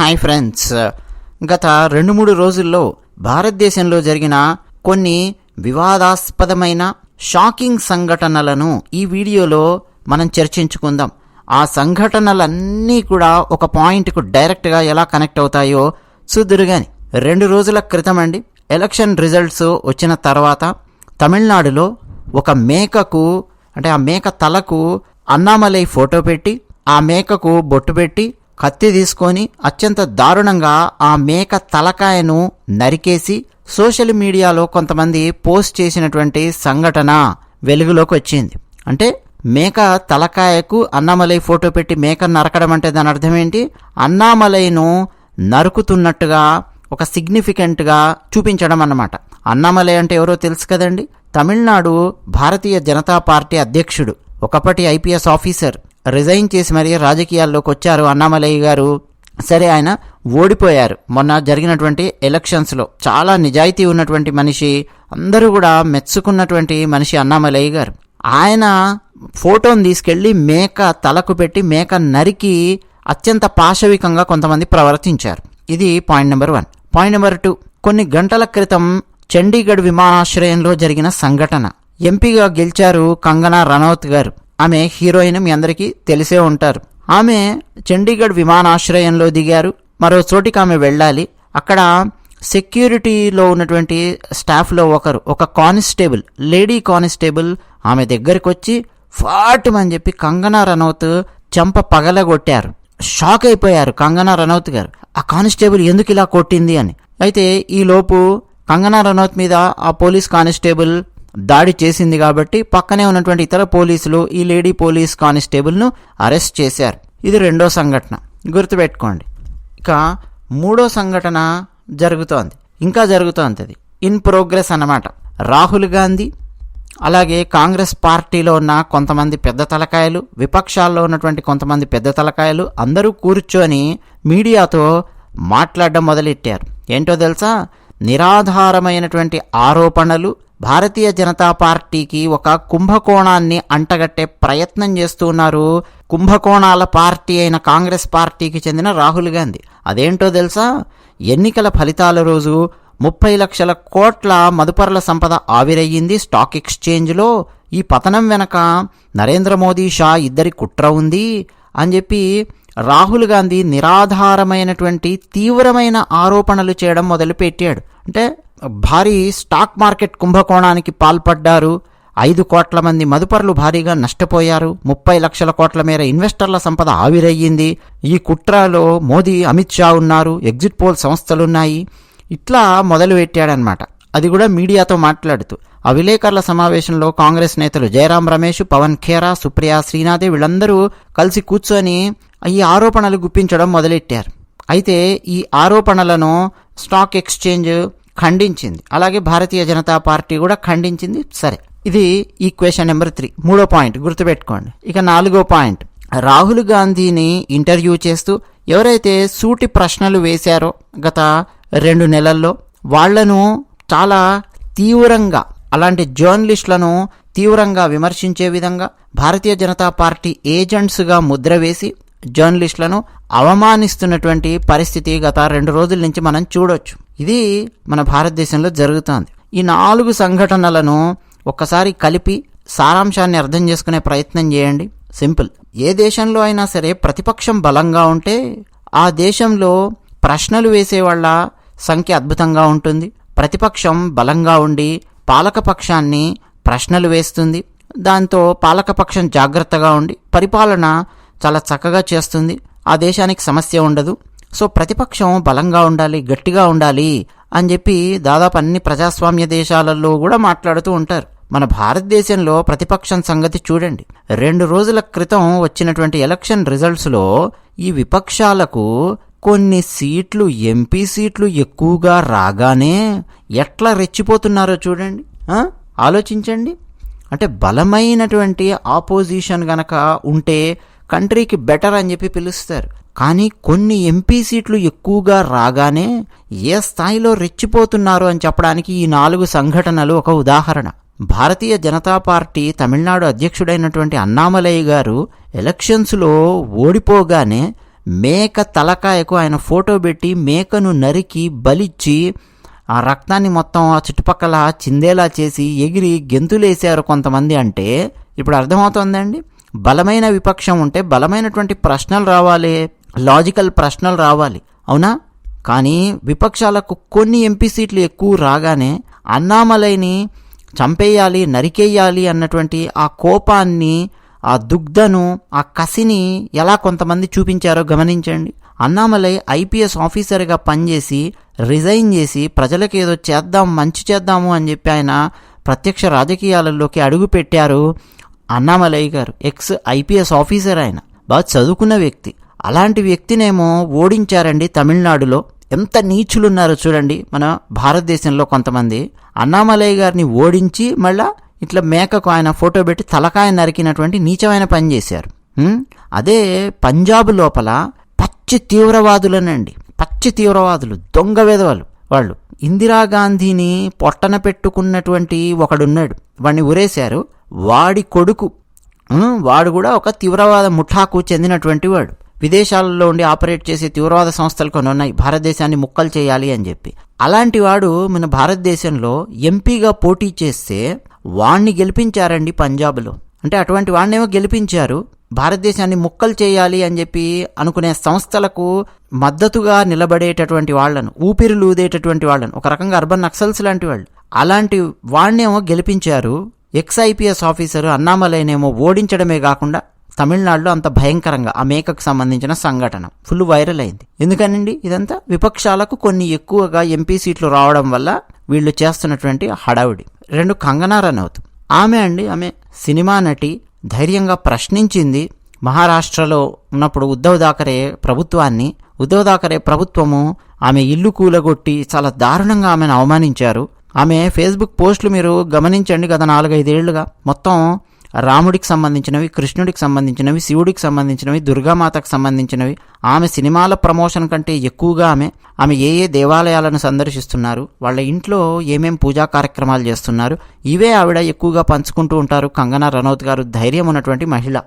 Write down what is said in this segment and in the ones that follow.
Hi friends. గత రెండు మూడు రోజుల్లో భారతదేశంలో జరిగిన కొన్ని వివాదాస్పదమైన షాకింగ్ సంఘటనలను ఈ వీడియోలో మనం చర్చించుకుందాం. ఆ సంఘటనలన్నీ కూడా ఒక పాయింట్కు డైరెక్ట్గా ఎలా కనెక్ట్ అవుతాయో చూద్దురు రెండు రోజుల క్రితం అండి ఎలక్షన్ రిజల్ట్స్ వచ్చిన తర్వాత తమిళనాడులో ఒక మేకకు అంటే ఆ మేక తలకు అన్నామలై ఫోటో పెట్టి ఆ మేకకు బొట్టు పెట్టి కత్తి తీసుకొని అత్యంత దారుణంగా ఆ మేక తలకాయను నరికేసి సోషల్ మీడియాలో కొంతమంది పోస్ట్ చేసినటువంటి సంఘటన వెలుగులోకి వచ్చింది. అంటే మేక తలకాయకు అన్నామలై ఫోటో పెట్టి మేక నరకడం అంటే దాని అర్థం ఏంటి? అన్నామలైను నరుకుతున్నట్టుగా ఒక సిగ్నిఫికెంట్గా చూపించడం అన్నమాట. అన్నామలై అంటే ఎవరో తెలుసు కదండి? తమిళనాడు భారతీయ జనతా పార్టీ అధ్యక్షుడు ఒకప్పటి ఐపీఎస్ ఆఫీసర్. రిజైన్ చేసి మరీ రాజకీయాల్లోకి వచ్చారు అన్నామలయ్య గారు. సరే ఆయన ఓడిపోయారు. మొన్న జరిగినటువంటి ఎలక్షన్స్లో చాలా నిజాయితీ ఉన్నటువంటి మనిషి అందరూ కూడా మెచ్చుకున్నటువంటి మనిషి అన్నామలయ్య గారు. ఆయన ఫోటోని తీసుకెళ్ళి మేక తలకు పెట్టి మేక నరికి అత్యంత పాశవికంగా కొంతమంది ప్రవర్తించారు. ఇది point number one. Point number two. కొన్ని గంటల క్రితం చండీగఢ్ విమానాశ్రయంలో జరిగిన సంఘటన. ఎంపీగా గెలిచారు కంగనా రనౌత్ గారు. ఆమె హీరోయిన్ మీ అందరికీ తెలిసే ఉంటారు. ఆమె చండీగఢ్ విమానాశ్రయంలో దిగారు. మరో చోటికి ఆమె వెళ్ళాలి. అక్కడ సెక్యూరిటీలో ఉన్నటువంటి స్టాఫ్లో ఒకరు ఒక కానిస్టేబుల్ లేడీ కానిస్టేబుల్ ఆమె దగ్గరికి వచ్చి ఫాటమని చెప్పి కంగనా రనౌత్ చెంప పగలగొట్టారు. షాక్ అయిపోయారు కంగనా రనౌత్ గారు. ఆ కానిస్టేబుల్ ఎందుకు ఇలా కొట్టింది అని. అయితే ఈలోపు కంగనా రనౌత్ మీద ఆ పోలీస్ కానిస్టేబుల్ దాడి చేసింది కాబట్టి పక్కనే ఉన్నటువంటి ఇతర పోలీసులు ఈ లేడీ పోలీస్ కానిస్టేబుల్ను అరెస్ట్ చేశారు. ఇది రెండో సంఘటన. గుర్తుపెట్టుకోండి. ఇక మూడో సంఘటన జరుగుతోంది. ఇంకా జరుగుతోంది అది. ఇన్ ప్రోగ్రెస్ అన్నమాట. రాహుల్ గాంధీ అలాగే కాంగ్రెస్ పార్టీలో ఉన్న కొంతమంది పెద్ద తలకాయలు విపక్షాల్లో ఉన్నటువంటి కొంతమంది పెద్ద తలకాయలు అందరూ కూర్చొని మీడియాతో మాట్లాడడం మొదలెట్టారు. ఏంటో తెలుసా? నిరాధారమైనటువంటి ఆరోపణలు భారతీయ జనతా పార్టీకి ఒక కుంభకోణాన్ని అంటగట్టే ప్రయత్నం చేస్తున్నారు కుంభకోణాల పార్టీ అయిన కాంగ్రెస్ పార్టీకి చెందిన రాహుల్ గాంధీ. అదేంటో తెలుసా? ఎన్నికల ఫలితాల రోజు ముప్పై లక్షల కోట్ల మదుపర్ల సంపద ఆవిరయ్యింది స్టాక్ ఎక్స్చేంజ్లో. ఈ పతనం వెనక నరేంద్ర మోదీ షా ఇద్దరి కుట్ర ఉంది అని చెప్పి రాహుల్ గాంధీ నిరాధారమైనటువంటి తీవ్రమైన ఆరోపణలు చేయడం మొదలుపెట్టాడు. అంటే భారీ స్టాక్ మార్కెట్ కుంభకోణానికి పాల్పడ్డారు. ఐదు కోట్ల మంది మదుపర్లు భారీగా నష్టపోయారు. ముప్పై లక్షల కోట్ల మేర ఇన్వెస్టర్ల సంపద ఆవిరయ్యింది ఈ కుట్రలో మోదీ అమిత్ షా ఉన్నారు. ఎగ్జిట్ పోల్ సంస్థలున్నాయి. ఇట్లా మొదలు పెట్టాడనమాట అది కూడా మీడియాతో మాట్లాడుతూ. ఆ విలేకరుల సమావేశంలో కాంగ్రెస్ నేతలు జయరాం రమేష్ పవన్ ఖేరా సుప్రియా శ్రీనాథే వీళ్ళందరూ కలిసి కూర్చొని ఈ ఆరోపణలు గుప్పించడం మొదలెట్టారు. అయితే ఈ ఆరోపణలను స్టాక్ ఎక్స్చేంజ్ ఖండించింది. అలాగే భారతీయ జనతా పార్టీ కూడా ఖండించింది. సరే ఇది ఈక్వేషన్ నెంబర్ త్రీ మూడో పాయింట్ గుర్తుపెట్టుకోండి. ఇక నాలుగో పాయింట్ రాహుల్ గాంధీని ఇంటర్వ్యూ చేస్తూ ఎవరైతే సూటి ప్రశ్నలు వేశారో గత రెండు నెలల్లో వాళ్ళను చాలా తీవ్రంగా అలాంటి జర్నలిస్టులను తీవ్రంగా విమర్శించే విధంగా భారతీయ జనతా పార్టీ ఏజెంట్స్గా ముద్ర వేసి జర్నలిస్టులను అవమానిస్తున్నటువంటి పరిస్థితి గత రెండు రోజుల నుంచి మనం చూడొచ్చు. ఇది మన భారతదేశంలో జరుగుతోంది. ఈ నాలుగు సంఘటనలను ఒక్కసారి కలిపి సారాంశాన్ని అర్థం చేసుకునే ప్రయత్నం చేయండి. సింపుల్. ఏ దేశంలో అయినా సరే ప్రతిపక్షం బలంగా ఉంటే ఆ దేశంలో ప్రశ్నలు వేసేవాళ్ళ సంఖ్య అద్భుతంగా ఉంటుంది. ప్రతిపక్షం బలంగా ఉండి పాలకపక్షాన్ని ప్రశ్నలు వేస్తుంది. దాంతో పాలకపక్షం జాగ్రత్తగా ఉండి పరిపాలన చాలా చక్కగా చేస్తుంది. ఆ దేశానికి సమస్య ఉండదు. సో ప్రతిపక్షం బలంగా ఉండాలి గట్టిగా ఉండాలి అని చెప్పి దాదాపు అన్ని ప్రజాస్వామ్య దేశాలలో కూడా మాట్లాడుతూ ఉంటారు. మన భారతదేశంలో ప్రతిపక్షం సంగతి చూడండి. రెండు రోజుల క్రితం వచ్చినటువంటి ఎలక్షన్ రిజల్ట్స్లో ఈ విపక్షాలకు కొన్ని సీట్లు ఎంపీ సీట్లు ఎక్కువగా రాగానే ఎట్లా రెచ్చిపోతున్నారో చూడండి. ఆలోచించండి. అంటే బలమైనటువంటి ఆపోజిషన్ గనక ఉంటే కంట్రీకి బెటర్ అని చెప్పి పిలుస్తారు. కానీ కొన్ని ఎంపీ సీట్లు ఎక్కువగా రాగానే ఏ స్థాయిలో రెచ్చిపోతున్నారు అని చెప్పడానికి ఈ నాలుగు సంఘటనలు ఒక ఉదాహరణ. భారతీయ జనతా పార్టీ తమిళనాడు అధ్యక్షుడైనటువంటి అన్నామలయ్య గారు ఎలక్షన్స్లో ఓడిపోగానే మేక తలకాయకు ఆయన ఫోటో పెట్టి మేకను నరికి బలిచ్చి ఆ రక్తాన్ని మొత్తం ఆ చుట్టుపక్కల చిందేలా చేసి ఎగిరి గెంతులేశారు కొంతమంది అంటే ఇప్పుడు అర్థమవుతోందండి? బలమైన విపక్షం ఉంటే బలమైనటువంటి ప్రశ్నలు రావాలి. లాజికల్ ప్రశ్నలు రావాలి. అవునా? కానీ విపక్షాలకు కొన్ని ఎంపీ సీట్లు ఎక్కువ రాగానే అన్నామలైని చంపేయాలి నరికేయాలి అన్నటువంటి ఆ కోపాన్ని ఆ దుగ్ధను ఆ కసిని ఎలా కొంతమంది చూపించారో గమనించండి. అన్నామలై ఐపీఎస్ ఆఫీసర్గా పనిచేసి రిజైన్ చేసి ప్రజలకు ఏదో చేద్దాం మంచి చేద్దాము అని చెప్పి ఆయన ప్రత్యక్ష రాజకీయాలలోకి అడుగు పెట్టారు అన్నామలై గారు. ఎక్స్ ఐపీఎస్ ఆఫీసర్ ఆయన. బాగా చదువుకున్న వ్యక్తి. అలాంటి వ్యక్తినేమో ఓడించారండి తమిళనాడులో. ఎంత నీచులున్నారో చూడండి మన భారతదేశంలో కొంతమంది. అన్నామలై గారిని ఓడించి మళ్ళా ఇట్లా మేకకు ఆయన ఫోటో పెట్టి తలకాయ నరికినటువంటి నీచమైన పని చేశారు. అదే పంజాబ్ లోపల పచ్చి తీవ్రవాదులనండి. పచ్చి తీవ్రవాదులు దొంగ విధవలు వాళ్ళు. ఇందిరాగాంధీని పొట్టన పెట్టుకున్నటువంటి ఒకడున్నాడు. వాడిని ఉరేశారు వాడి కొడుకు. వాడు కూడా ఒక తీవ్రవాద ముఠాకు చెందినటువంటి వాడు. విదేశాలలో ఉండి ఆపరేట్ చేసే తీవ్రవాద సంస్థలు కొన్ని ఉన్నాయి. భారతదేశాన్ని ముక్కలు చేయాలి అని చెప్పి. అలాంటి వాడు మన భారతదేశంలో ఎంపీగా పోటీ చేస్తే వాణ్ణి గెలిపించారండి పంజాబ్లో. అంటే అటువంటి వాడినేమో గెలిపించారు. భారతదేశాన్ని ముక్కలు చేయాలి అని చెప్పి అనుకునే సంస్థలకు మద్దతుగా నిలబడేటటువంటి వాళ్ళను ఊపిరి లూదేటటువంటి వాళ్ళను ఒక రకంగా అర్బన్ నక్సల్స్ లాంటి వాళ్ళు. అలాంటి వాడినేమో గెలిపించారు. ఎక్స్ ఐపీఎస్ ఆఫీసర్ అన్నామలైనేమో ఓడించడమే కాకుండా తమిళనాడులో అంత భయంకరంగా ఆ మేకకు సంబంధించిన సంఘటన ఫుల్ వైరల్ అయింది. ఎందుకనండి? ఇదంతా విపక్షాలకు కొన్ని ఎక్కువగా ఎంపీ సీట్లు రావడం వల్ల వీళ్ళు చేస్తున్నటువంటి హడావిడి. రెండు కంగనా రనౌత్. ఆమె అండి ఆమె సినిమా నటి ధైర్యంగా ప్రశ్నించింది. మహారాష్ట్రలో ఉన్నప్పుడు ఉద్ధవ్ థాకరే ప్రభుత్వాన్ని. ఉద్ధవ్ థాకరే ప్రభుత్వము ఆమె ఇల్లు కూలగొట్టి చాలా దారుణంగా ఆమెను అవమానించారు. ఆమె ఫేస్బుక్ పోస్టులు మీరు గమనించండి గత నాలుగైదేళ్ళుగా. మొత్తం రాముడికి సంబంధించినవి కృష్ణుడికి సంబంధించినవి శివుడికి సంబంధించినవి దుర్గామాతకు సంబంధించినవి. ఆమె సినిమాల ప్రమోషన్ కంటే ఎక్కువగా ఆమె ఆమె ఏ ఏ దేవాలయాలను సందర్శిస్తున్నారు వాళ్ళ ఇంట్లో ఏమేం పూజా కార్యక్రమాలు చేస్తున్నారు ఇవే ఆవిడ ఎక్కువగా పంచుకుంటూ ఉంటారు. కంగనా రనౌత్ గారు ధైర్యం ఉన్నటువంటి మహిళ.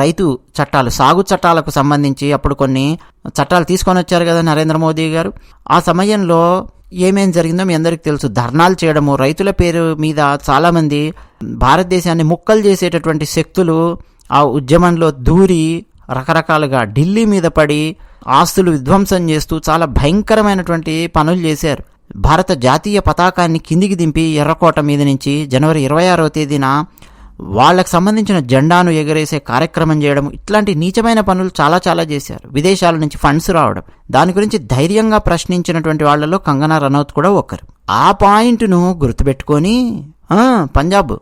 రైతు చట్టాలు సాగు చట్టాలకు సంబంధించి అప్పుడు కొన్ని చట్టాలు తీసుకొని వచ్చారు కదా నరేంద్ర మోదీ గారు. ఆ సమయంలో ఏమేం జరిగిందో మీ అందరికీ తెలుసు. ధర్నాలు చేయడము రైతుల పేరు మీద చాలామంది భారతదేశాన్ని ముక్కలు చేసేటటువంటి శక్తులు ఆ ఉద్యమంలో దూరి రకరకాలుగా ఢిల్లీ మీద పడి ఆస్తులు విధ్వంసం చేస్తూ చాలా భయంకరమైనటువంటి పనులు చేశారు. భారత జాతీయ పతాకాన్ని కిందికి దింపి ఎర్రకోట మీద నుంచి జనవరి ఇరవై ఆరవ తేదీన వాళ్ళకు సంబంధించిన జెండాను ఎగరేసే కార్యక్రమం చేయడం ఇట్లాంటి నీచమైన పనులు చాలా చాలా చేశారు. విదేశాల నుంచి ఫండ్స్ రావడం దాని గురించి ధైర్యంగా ప్రశ్నించినటువంటి వాళ్ళలో కంగనా రనౌత్ కూడా ఒకరు. ఆ పాయింట్ను గుర్తుపెట్టుకొని పంజాబ్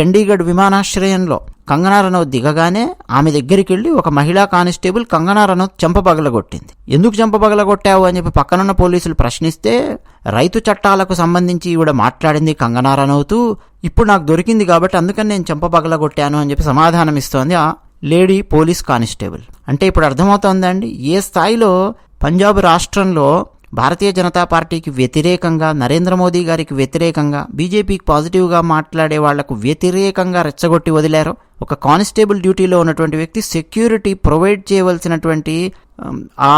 చండీగఢ్ విమానాశ్రయంలో కంగనా రనౌత్ దిగగానే ఆమె దగ్గరికి వెళ్ళి ఒక మహిళా కానిస్టేబుల్ కంగనా రనౌత్ చెంప పగలగొట్టింది. ఎందుకు చెంప పగలగొట్టావు? అని చెప్పి పక్కనున్న పోలీసులు ప్రశ్నిస్తే రైతు చట్టాలకు సంబంధించి ఈవిడ మాట్లాడింది కంగనా రనవుతూ ఇప్పుడు నాకు దొరికింది కాబట్టి అందుకని నేను చంపపగలగొట్టాను అని చెప్పి సమాధానం ఇస్తోంది ఆ లేడీ పోలీస్ కానిస్టేబుల్. అంటే ఇప్పుడు అర్థమవుతోందండి ఏ స్థాయిలో పంజాబ్ రాష్ట్రంలో భారతీయ జనతా పార్టీకి వ్యతిరేకంగా నరేంద్ర మోదీ గారికి వ్యతిరేకంగా బీజేపీకి పాజిటివ్గా మాట్లాడే వాళ్ళకు వ్యతిరేకంగా రెచ్చగొట్టి వదిలారు ఒక కానిస్టేబుల్ డ్యూటీలో ఉన్నటువంటి వ్యక్తి సెక్యూరిటీ ప్రొవైడ్ చేయవలసినటువంటి ఆ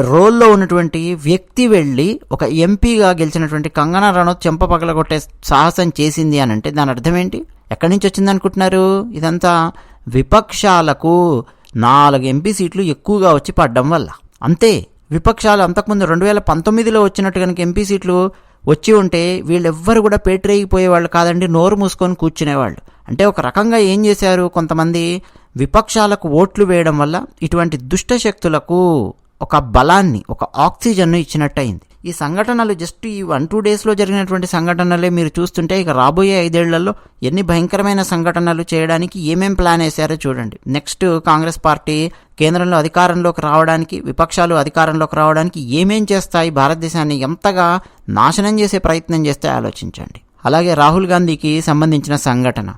రోల్లో ఉన్నటువంటి వ్యక్తి వెళ్ళి ఒక ఎంపీగా గెలిచినటువంటి కంగనా రనౌత్ చెంప పగలగొట్టే సాహసం చేసింది అని అంటే దాని అర్థం ఏంటి? ఎక్కడి నుంచి వచ్చింది అనుకుంటున్నారు? ఇదంతా విపక్షాలకు నాలుగు ఎంపీ సీట్లు ఎక్కువగా వచ్చి పడ్డం వల్ల. అంతే. విపక్షాలు అంతకుముందు రెండు వేల పంతొమ్మిదిలో వచ్చినట్టు కనుక ఎంపీ సీట్లు వచ్చి ఉంటే వీళ్ళెవ్వరు కూడా పేటరేగిపోయేవాళ్ళు కాదండి నోరు మూసుకొని కూర్చునేవాళ్ళు. అంటే ఒక రకంగా ఏం చేశారు? కొంతమంది విపక్షాలకు ఓట్లు వేయడం వల్ల ఇటువంటి దుష్ట శక్తులకు ఒక బలాన్ని ఒక ఆక్సిజన్ను ఇచ్చినట్టయింది. ఈ సంఘటనలు జస్ట్ ఈ వన్ టూ డేస్లో జరిగినటువంటి సంఘటనలే మీరు చూస్తుంటే ఇక రాబోయే ఐదేళ్ళలో ఎన్ని భయంకరమైన సంఘటనలు చేయడానికి ఏమేం ప్లాన్ వేశారో చూడండి. నెక్స్ట్ కాంగ్రెస్ పార్టీ కేంద్రంలో అధికారంలోకి రావడానికి విపక్షాలు అధికారంలోకి రావడానికి ఏమేం చేస్తాయి? భారతదేశాన్ని ఎంతగా నాశనం చేసే ప్రయత్నం చేస్తే ఆలోచించండి. అలాగే రాహుల్ గాంధీకి సంబంధించిన సంఘటన.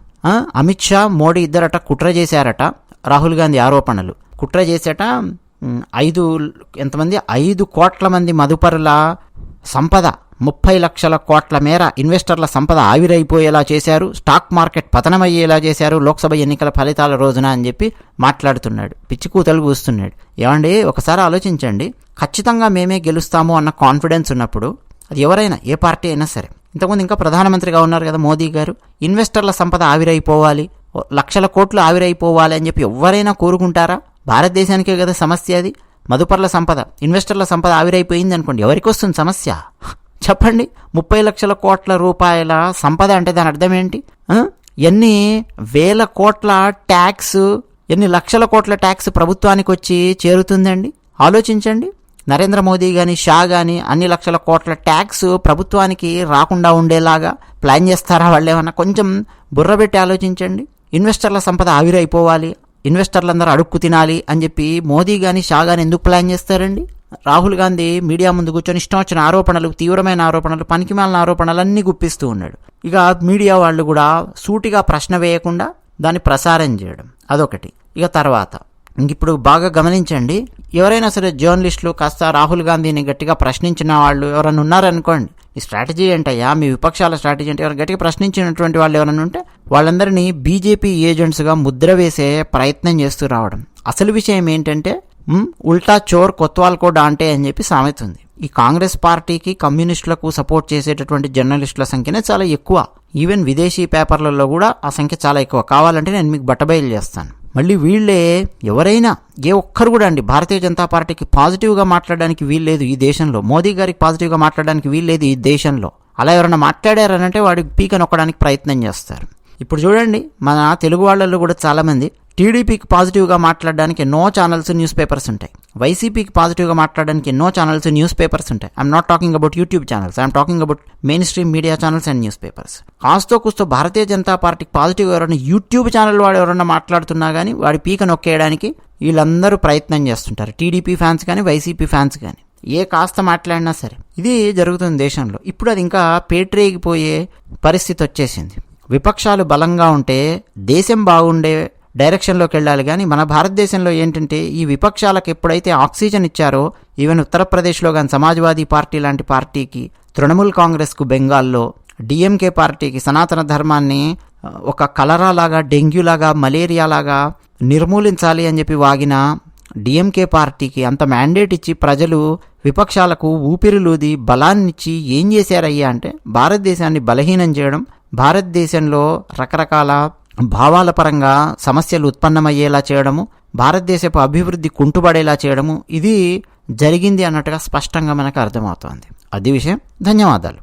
అమిత్ షా మోడీ ఇద్దరట కుట్ర చేశారట రాహుల్ గాంధీ ఆరోపణలు. కుట్ర చేసేట ఐదు ఎంతమంది? ఐదు కోట్ల మంది మదుపరుల సంపద. ముప్పై లక్షల కోట్ల మేర ఇన్వెస్టర్ల సంపద ఆవిరైపోయేలా చేశారు. స్టాక్ మార్కెట్ పతనమయ్యేలా చేశారు. లోక్సభ ఎన్నికల ఫలితాల రోజున అని చెప్పి మాట్లాడుతున్నాడు. పిచ్చి కూతలు కూస్తున్నాడు. ఏమండి ఒకసారి ఆలోచించండి. ఖచ్చితంగా మేమే గెలుస్తాము అన్న కాన్ఫిడెన్స్ ఉన్నప్పుడు అది ఎవరైనా ఏ పార్టీ అయినా సరే. ఇంతకుముందు ఇంకా ప్రధానమంత్రిగా ఉన్నారు కదా మోదీ గారు. ఇన్వెస్టర్ల సంపద ఆవిరైపోవాలి. లక్షల కోట్లు ఆవిరైపోవాలి అని చెప్పి ఎవరైనా కోరుకుంటారా? భారతదేశానికే కదా సమస్య అది? మదుపర్ల సంపద ఇన్వెస్టర్ల సంపద ఆవిరైపోయింది అనుకోండి. ఎవరికి వస్తుంది సమస్య? చెప్పండి. ముప్పై లక్షల కోట్ల రూపాయల సంపద అంటే దాని అర్థం ఏంటి? ఎన్ని వేల కోట్ల ట్యాక్స్ ఎన్ని లక్షల కోట్ల ట్యాక్స్ ప్రభుత్వానికి వచ్చి చేరుతుందండి? ఆలోచించండి. నరేంద్ర మోదీ కానీ షా కానీ అన్ని లక్షల కోట్ల ట్యాక్స్ ప్రభుత్వానికి రాకుండా ఉండేలాగా ప్లాన్ చేస్తారా వాళ్ళు ఏమన్నా కొంచెం బుర్రబెట్టి ఆలోచించండి. ఇన్వెస్టర్ల సంపద ఆవిరైపోవాలి. ఇన్వెస్టర్లందరూ అడుక్కు తినాలి అని చెప్పి మోదీ కానీ షా కానీ ఎందుకు ప్లాన్ చేస్తారండి? రాహుల్ గాంధీ మీడియా ముందు కూర్చొని ఇష్టం వచ్చిన ఆరోపణలు తీవ్రమైన ఆరోపణలు పనికిమాలిన ఆరోపణలు అన్నీ గుప్పిస్తూ ఉన్నాడు. ఇక మీడియా వాళ్ళు కూడా సూటిగా ప్రశ్న వేయకుండా దాన్ని ప్రసారం చేయడం. అదొకటి. ఇక తర్వాత ఇంక ఇప్పుడు బాగా గమనించండి ఎవరైనా సరే జర్నలిస్టులు కాస్త రాహుల్ గాంధీని గట్టిగా ప్రశ్నించిన వాళ్ళు ఎవరైనా ఉన్నారనుకోండి ఈ స్ట్రాటజీ ఏంటయ్యా? మీ విపక్షాల స్ట్రాటజీ అంటే ఎవరు గట్టిగా ప్రశ్నించినటువంటి వాళ్ళు ఎవరైనా ఉంటే వాళ్ళందరినీ బీజేపీ ఏజెంట్స్గా ముద్ర వేసే ప్రయత్నం చేస్తూ రావడం. అసలు విషయం ఏంటంటే ఉల్టా చోర్ కొత్వాల్ కో అంటే అని చెప్పి సామెత ఉంది. ఈ కాంగ్రెస్ పార్టీకి కమ్యూనిస్టులకు సపోర్ట్ చేసేటటువంటి జర్నలిస్టుల సంఖ్యనే చాలా ఎక్కువ. ఈవెన్ విదేశీ పేపర్లలో కూడా ఆ సంఖ్య చాలా ఎక్కువ. కావాలంటే నేను మీకు బట్టబయలు చేస్తాను. మళ్ళీ వీళ్ళే ఎవరైనా ఏ ఒక్కరు కూడా అండి భారతీయ జనతా పార్టీకి పాజిటివ్గా మాట్లాడడానికి వీల్లేదు ఈ దేశంలో. మోదీ గారికి పాజిటివ్గా మాట్లాడడానికి వీల్లేదు ఈ దేశంలో. అలా ఎవరైనా మాట్లాడారనంటే వాడికి పీక నొక్కడానికి ప్రయత్నం చేస్తారు. ఇప్పుడు చూడండి మన తెలుగు వాళ్ళల్లో కూడా చాలామంది టీడీపీకి పాజిటివ్గా మాట్లాడడానికి ఎన్నో ఛానల్స్ న్యూస్ పేపర్స్ ఉంటాయి. వైసీపీకి పాజిటివ్గా మాట్లాడడానికి ఎన్నో ఛానల్స్ న్యూస్ పేపర్స్ ఉంటాయి. I'm not talking about YouTube channels I'm talking about mainstream media channels and newspapers కాస్తో కూస్తో భారతీయ జనతా పార్టీకి పాజిటివ్ ఎవరైనా యూట్యూబ్ ఛానల్ వాడు ఎవరైనా మాట్లాడుతున్నా కానీ వాడి పీక నొక్కేయడానికి వీళ్ళందరూ ప్రయత్నం చేస్తుంటారు. టీడీపీ ఫ్యాన్స్ కానీ వైసీపీ ఫ్యాన్స్ కానీ ఏ కాస్త మాట్లాడినా సరే. ఇది జరుగుతుంది దేశంలో. ఇప్పుడు అది ఇంకా పేటరేగిపోయే పరిస్థితి వచ్చేసింది. విపక్షాలు బలంగా ఉంటే దేశం బాగుండే డైరెక్షన్లోకి వెళ్ళాలి. కానీ మన భారతదేశంలో ఏంటంటే ఈ విపక్షాలకు ఎప్పుడైతే ఆక్సిజన్ ఇచ్చారో ఈవెన్ ఉత్తరప్రదేశ్లో కానీ సమాజ్వాదీ పార్టీ లాంటి పార్టీకి తృణమూల్ కాంగ్రెస్కు బెంగాల్లో డిఎంకే పార్టీకి సనాతన ధర్మాన్ని ఒక కలరా లాగా డెంగ్యూ లాగా మలేరియా లాగా నిర్మూలించాలి అని చెప్పి వాగిన డిఎంకే పార్టీకి అంత మ్యాండేట్ ఇచ్చి ప్రజలు విపక్షాలకు ఊపిరిలూది బలాన్నిచ్చి ఏం చేశారయ్యా అంటే భారతదేశాన్ని బలహీనం చేయడం భారతదేశంలో రకరకాల భావాల పరంగా సమస్యలు ఉత్పన్నమయ్యేలా చేయడము భారతదేశపు అభివృద్ధి కుంటుపడేలా చేయడము ఇది జరిగింది అన్నట్టుగా స్పష్టంగా మనకు అర్థమవుతోంది. అది విషయం. ధన్యవాదాలు.